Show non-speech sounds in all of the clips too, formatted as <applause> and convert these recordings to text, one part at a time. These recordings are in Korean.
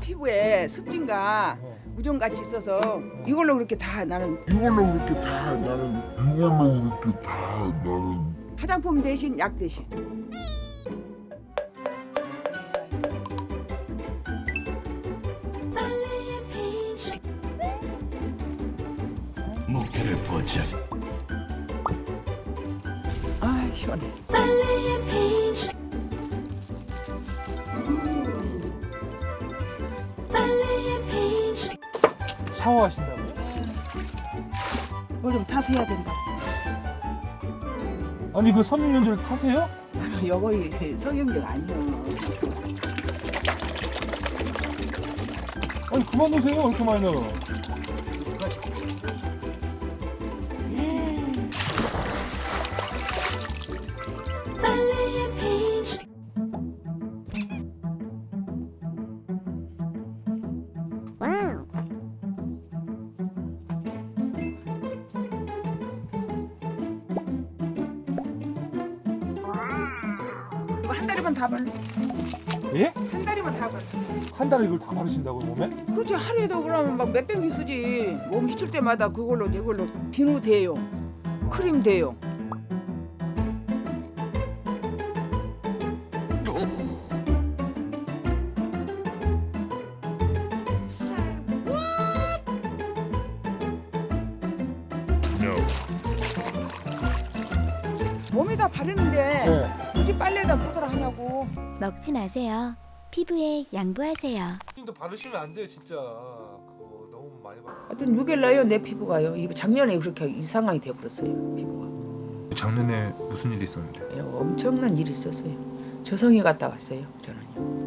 피부에 습진과 무좀같이 있어서 이걸로 그렇게 다 나는 이걸로 그렇게 다 나는 이걸로 그렇게 다 나는. 화장품 대신 약 대신 목표를 포착. 아 시원해 샤워하신다고요? 뭐좀 타서 해야 된다 아니 그 섬유유연제를 타세요? <laughs> 요거 성형제가 아니야 아니 그만 놓으세요 이렇게 많이 넣어 이거 한 달이면 다 발라 예? 한 달이면 다 발라 한 달에 이걸 다 바르신다고요 몸에? 그렇지 하루에도 그러면 막몇 병이 쓰지. 몸 휘출 때마다 그걸로 이걸로. 비누 대용 크림 대용 몸에다 바르는데 네. 굳이 빨래에다 묻으라 하냐고 먹지 마세요. 피부에 양보하세요. 도 바르시면 안 돼요 진짜 그거 너무 많이 바르 하여튼 유별나요 내 피부가요 이 작년에 그렇게 이 상황이 돼버렸어요 피부가 작년에 무슨 일이 있었는데? 예, 엄청난 일이 있었어요 저성에 갔다 왔어요 저는요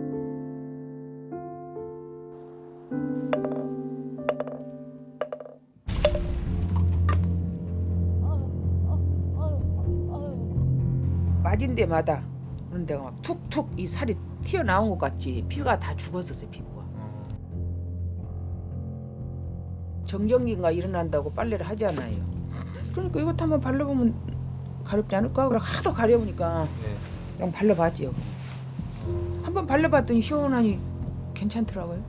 맞은 데마다 그런 데가 막 툭툭 이 살이 튀어나온 것 같지. 피가 다 죽었었어요 피부가. 정전기인가 일어난다고 빨래를 하잖아요. 그러니까 이것 한번 발라보면 가렵지 않을까? 그래 하도 가려우니까 네. 그냥 발라봤지요 한번 발라봤더니 시원하니 괜찮더라고요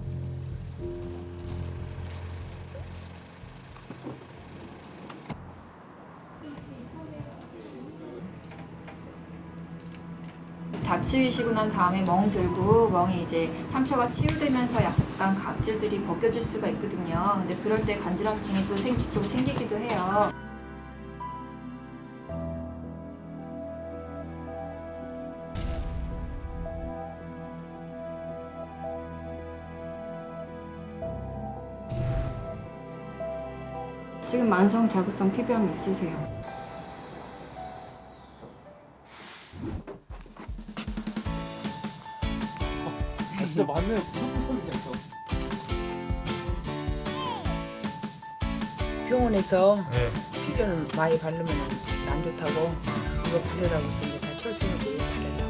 다치시고 난 다음에 멍 들고 멍이 이제 상처가 치유되면서 약간 각질들이 벗겨질 수가 있거든요. 근데 그럴 때 간지럼증이 또 생, 좀 생기기도 해요. 지금 만성 자극성 피부염 있으세요? 진짜 계속 병원에서 네. 피변을 많이 바르면 안 좋다고 이거 바르라고 해서 이제 다 철수하고 발라요